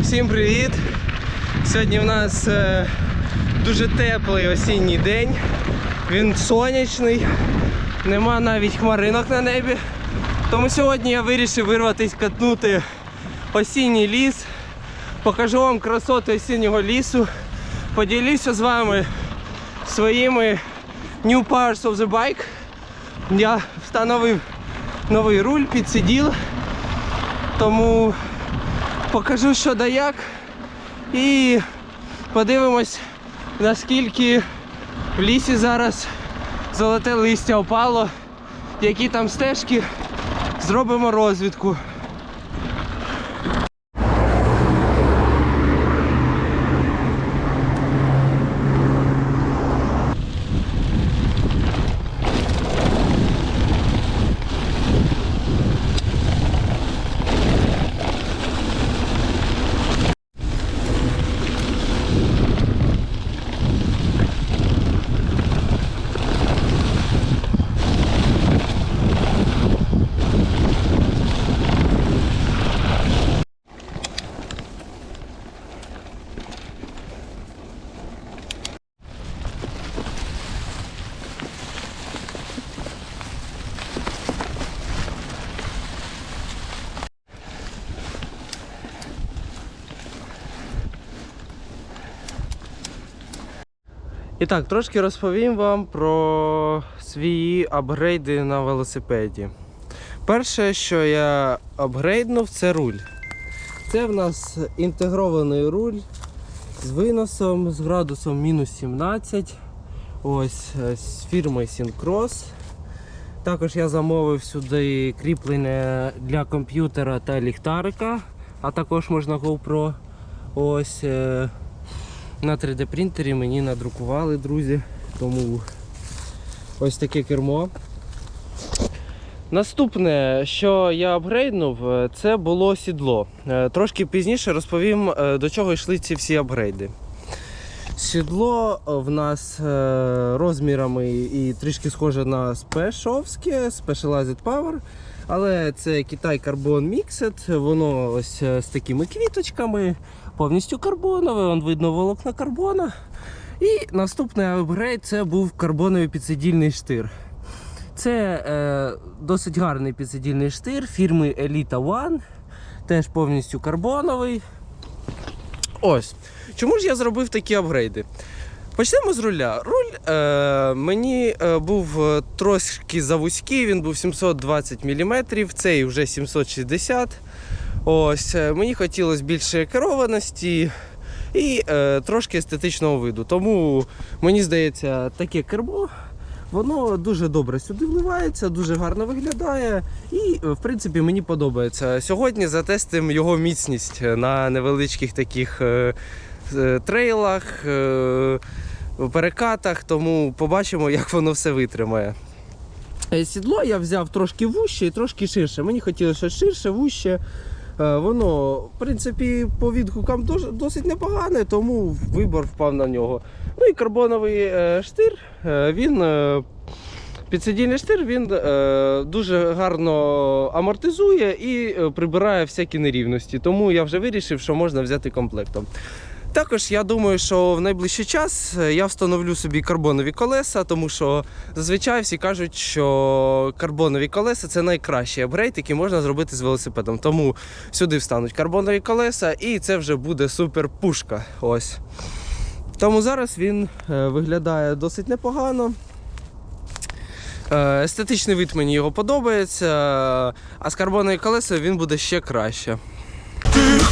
Всім привіт! Сьогодні в нас е, дуже теплий осінній день. Він сонячний, нема навіть хмаринок на небі. Тому сьогодні я вирішив вирватися катнути осінній ліс. Покажу вам красоти осіннього лісу. Поділюся з вами своїми new parts of the bike. Я встановив новий руль, підсиділ. Тому покажу, що да як. І подивимось, наскільки в лісі зараз золоте листя опало, які там стежки. Зробимо розвідку. Так, трошки розповім вам про свої апгрейди на велосипеді. Перше, що я апгрейднув, це руль. Це в нас інтегрований руль з виносом, з градусом мінус 17. Ось е, з фірми Syncross. Також я замовив сюди кріплення для комп'ютера та ліхтарика, а також можна GoPro. Ось е, на 3D принтері мені надрукували, друзі. Тому ось таке кермо. Наступне, що я апгрейднув, е, це було сідло. Е, Трошки пізніше розповім, е, до чого йшли ці всі апгрейди. Сідло в нас розмірами і трішки схоже на спешовське, Specialized Power. Але це Китай Carbon Mixed, воно ось з такими квіточками, повністю карбонове, вон видно волокна карбона. І наступний апгрейд це був карбоновий підсидільний штир. Це е, досить гарний підсидільний штир фірми Elita One, теж повністю карбоновий. Ось. Чому ж я зробив такі апгрейди? Почнемо з руля. Руль е, мені е, був е, трошки завузький, він був 720 мм, цей вже 760 Ось, е, Мені хотілося більше керованості і е, трошки естетичного виду. Тому мені здається, таке кермо. Воно дуже добре сюди вливається, дуже гарно виглядає і, е, в принципі, мені подобається. Сьогодні затестимо його міцність на невеличких таких е, е, трейлах, е, перекатах, тому побачимо, як воно все витримає. Е, Сідло я взяв трошки вуще і трошки ширше. Мені хотілося ширше, вуще. Е, Воно, в принципі, по відгукам досить непогане, тому вибор впав на нього. Ну і карбоновий е, штир, е, він. Підсидільний штир він дуже гарно амортизує і прибирає всякі нерівності. Тому я вже вирішив, що можна взяти комплектом. Також я думаю, що в найближчий час е, я встановлю собі карбонові колеса, тому що зазвичай всі кажуть, що карбонові колеса це найкращий апгрейд, який можна зробити з велосипедом. Тому сюди встануть карбонові колеса, і це вже буде супер пушка. Ось. Тому зараз він е, виглядає досить непогано. Е, Естетичний вид мені його подобається, а з карбонові колеса він буде ще краще.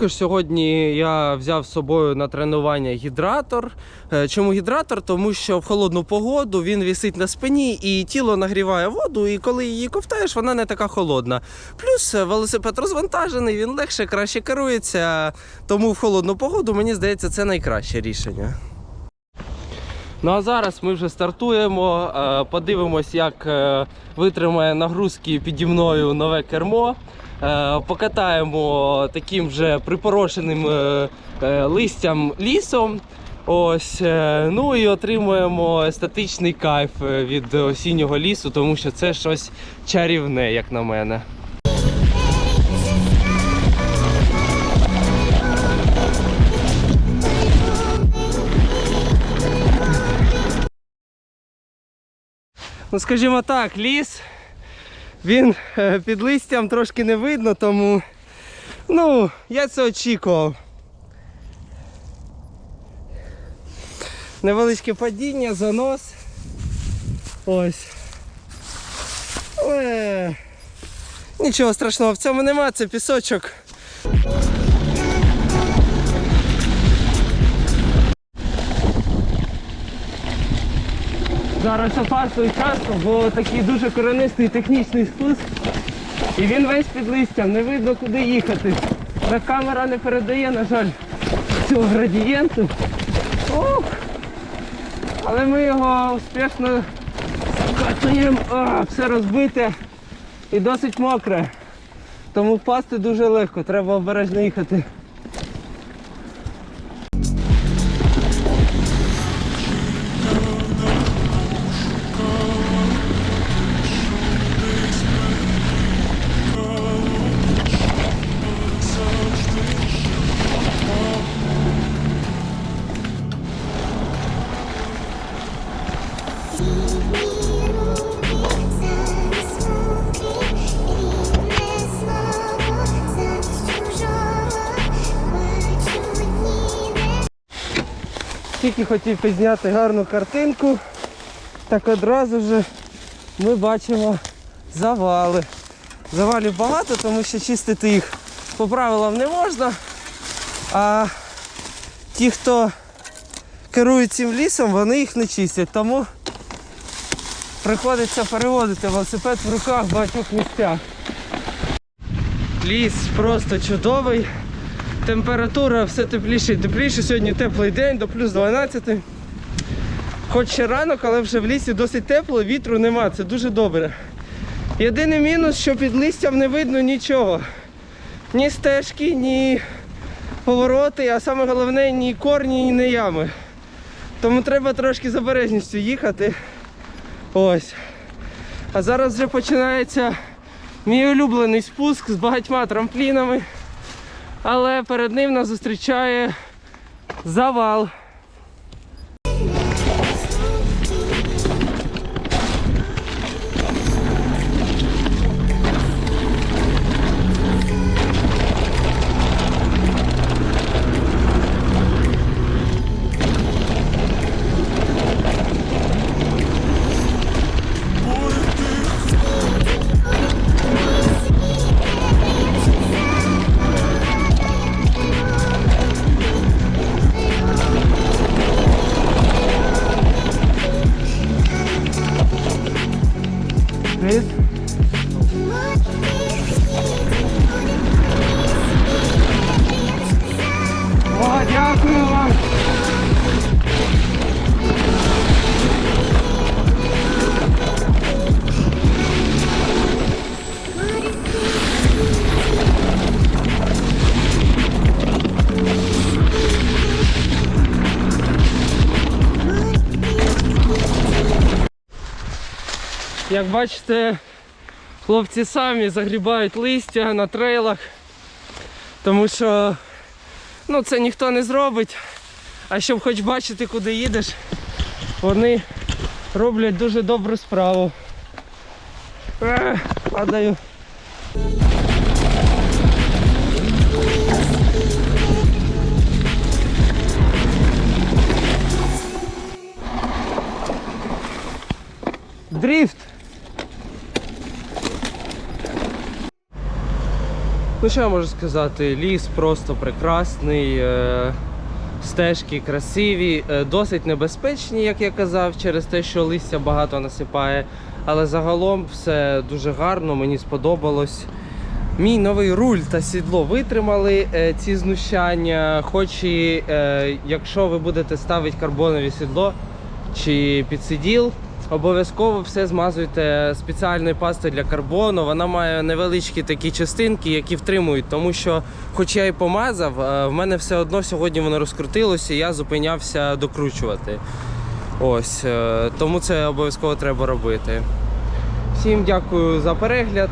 Також сьогодні я взяв з собою на тренування гідратор. Е, Чому гідратор? Тому що в холодну погоду він висить на спині і тіло нагріває воду, і коли її ковтаєш, вона не така холодна. Плюс е, велосипед розвантажений, він легше, краще керується. Тому в холодну погоду мені здається це найкраще рішення. Ну а зараз ми вже стартуємо. е, Подивимось, як витримає нагрузки піді мною нове кермо. Е, Покатаємо таким вже припорошеним е, е, листям лісом. Ось, ну і отримуємо естетичний кайф від осіннього лісу, тому що це щось чарівне, як на мене. Ну, скажімо так, ліс. Він е, під листям трошки не видно, тому ну, я це очікував. Невеличке падіння, занос. Ось. Але нічого страшного в цьому нема, це пісочок. Зараз опасний час, бо такий дуже коренистий технічний спуск. І він весь під листям, не видно куди їхати. Та камера не передає, на жаль, цього градієнту. Ох! Але ми його успішно катуємо. А, все розбите і досить мокре. Тому впасти дуже легко, треба обережно їхати. Тільки хотів підзняти гарну картинку, так одразу ж ми бачимо завали. Завалів багато, тому що чистити їх по правилам не можна. А ті, хто керує цим лісом, вони їх не чистять. Тому приходиться перевозити велосипед в руках в багатьох місцях. Ліс просто чудовий. Температура все тепліше і тепліше. Сьогодні теплий день до плюс 12. Хоч ще ранок, але вже в лісі досить тепло, вітру нема, це дуже добре. Єдиний мінус, що під листям не видно нічого. Ні стежки, ні повороти, а саме головне ні корні, ні ями. Тому треба трошки з обережністю їхати. Ось. А зараз вже починається мій улюблений спуск з багатьма трамплінами. Але перед ним нас зустрічає завал. Як бачите, хлопці самі загрібають листя на трейлах, тому що ну, це ніхто не зробить. А щоб хоч бачити, куди їдеш, вони роблять дуже добру справу. Е, падаю. Ну що я можу сказати? Ліс просто прекрасний, е, стежки красиві, е, досить небезпечні, як я казав, через те, що листя багато насипає. Але загалом все дуже гарно, мені сподобалось. Мій новий руль та сідло витримали е, ці знущання. Хоч і якщо ви будете ставити карбонове сідло, чи підсиділ. Обов'язково все змазуйте спеціальною пастою для карбону. Вона має невеличкі такі частинки, які втримують, тому що, хоч я і помазав, е, в мене все одно сьогодні воно розкрутилося, і я зупинявся докручувати. Ось, е, тому це обов'язково треба робити. Всім дякую за перегляд.